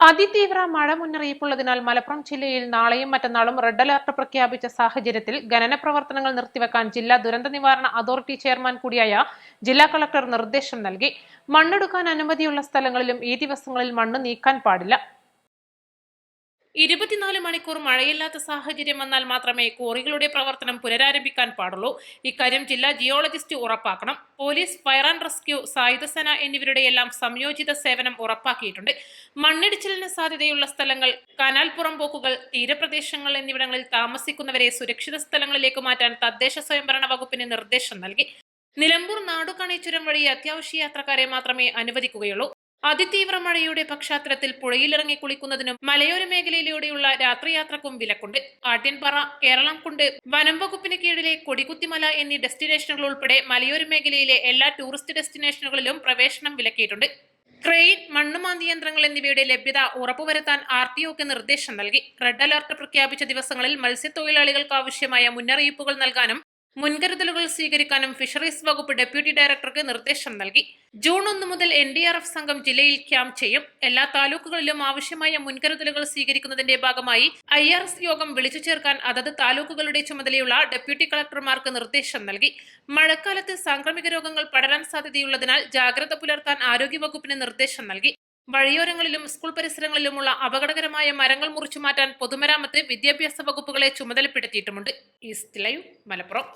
അതിതീവ്ര മഴ മുന്നറിയിപ്പുള്ളതിനാൽ മലപ്പുറം ജില്ലയിൽ നാളെയും മറ്റന്നാളും റെഡ് അലർട്ട് പ്രഖ്യാപിച്ച സാഹചര്യത്തിൽ ഖനന പ്രവർത്തനങ്ങൾ നിർത്തിവെക്കാൻ ജില്ലാ ദുരന്ത നിവാരണ അതോറിറ്റി ചെയർമാൻ കൂടിയായ ജില്ലാ കളക്ടർ നിർദ്ദേശം നൽകി. മണ്ണെടുക്കാൻ അനുമതിയുള്ള സ്ഥലങ്ങളിലും ഈ ദിവസങ്ങളിൽ മണ്ണ് നീക്കാൻ പാടില്ല. ഇരുപത്തിനാല് മണിക്കൂർ മഴയില്ലാത്ത സാഹചര്യം വന്നാൽ മാത്രമേ ക്വാറികളുടെ പ്രവർത്തനം പുനരാരംഭിക്കാൻ പാടുള്ളൂ. ഇക്കാര്യം ജില്ലാ ജിയോളജിസ്റ്റ് ഉറപ്പാക്കണം. പോലീസ് ഫയർ ആൻഡ് റെസ്ക്യൂ സായുധസേന എന്നിവരുടെ എല്ലാം സംയോജിത സേവനം ഉറപ്പാക്കിയിട്ടുണ്ട്. മണ്ണിടിച്ചിലിന് സാധ്യതയുള്ള സ്ഥലങ്ങൾ കനാൽ പുറംപോക്കുകൾ തീരപ്രദേശങ്ങൾ എന്നിവിടങ്ങളിൽ താമസിക്കുന്നവരെ സുരക്ഷിത സ്ഥലങ്ങളിലേക്ക് മാറ്റാൻ തദ്ദേശ സ്വയംഭരണ വകുപ്പിന് നിർദ്ദേശം നൽകി. നിലമ്പൂർ നാടുകാണി വഴി അത്യാവശ്യ യാത്രക്കാരെ മാത്രമേ അനുവദിക്കുകയുള്ളൂ. അതിതീവ്ര മഴയുടെ പശ്ചാത്തലത്തിൽ പുഴയിലിറങ്ങി കുളിക്കുന്നതിനും മലയോര മേഖലയിലൂടെയുള്ള രാത്രിയാത്രക്കും വിലക്കുണ്ട്. ആട്യൻപാറ കേരളംകുണ്ട് വനം വകുപ്പിന് കീഴിലെ കൊടികുത്തിമല എന്നീ ഡെസ്റ്റിനേഷനുകൾ ഉൾപ്പെടെ മലയോര മേഖലയിലെ എല്ലാ ടൂറിസ്റ്റ് ഡെസ്റ്റിനേഷനുകളിലും പ്രവേശനം വിലക്കിയിട്ടുണ്ട്. ക്രെയിൻ മണ്ണുമാന്തി യന്ത്രങ്ങൾ എന്നിവയുടെ ലഭ്യത ഉറപ്പുവരുത്താൻ ആർ ടി നിർദ്ദേശം നൽകി. റെഡ് അലർട്ട് പ്രഖ്യാപിച്ച ദിവസങ്ങളിൽ മത്സ്യത്തൊഴിലാളികൾക്ക് ആവശ്യമായ മുന്നറിയിപ്പുകൾ നൽകാനും മുൻകരുതലുകൾ സ്വീകരിക്കാനും ഫിഷറീസ് വകുപ്പ് ഡെപ്യൂട്ടി ഡയറക്ടർക്ക് നിർദ്ദേശം നൽകി. ജൂൺ ഒന്ന് മുതൽ എൻ ഡി ആർ എഫ് സംഘം ജില്ലയിൽ ക്യാമ്പ് ചെയ്യും. എല്ലാ താലൂക്കുകളിലും ആവശ്യമായ മുൻകരുതലുകൾ സ്വീകരിക്കുന്നതിന്റെ ഭാഗമായി ഐ ആർ എസ് യോഗം വിളിച്ചു ചേർക്കാൻ അതത് താലൂക്കുകളുടെ ചുമതലയുള്ള ഡെപ്യൂട്ടി കളക്ടർമാർക്ക് നിർദ്ദേശം നൽകി. മഴക്കാലത്ത് സാംക്രമിക രോഗങ്ങൾ പടരാൻ സാധ്യതയുള്ളതിനാൽ ജാഗ്രത പുലർത്താൻ ആരോഗ്യവകുപ്പിന് നിർദ്ദേശം നൽകി. വഴിയോരങ്ങളിലും സ്കൂൾ പരിസരങ്ങളിലുമുള്ള അപകടകരമായ മരങ്ങൾ മുറിച്ചു മാറ്റാൻ പൊതുമരാമത്ത് വിദ്യാഭ്യാസ വകുപ്പുകളെ ചുമതലപ്പെടുത്തിയിട്ടുമുണ്ട്. East live Malappuram.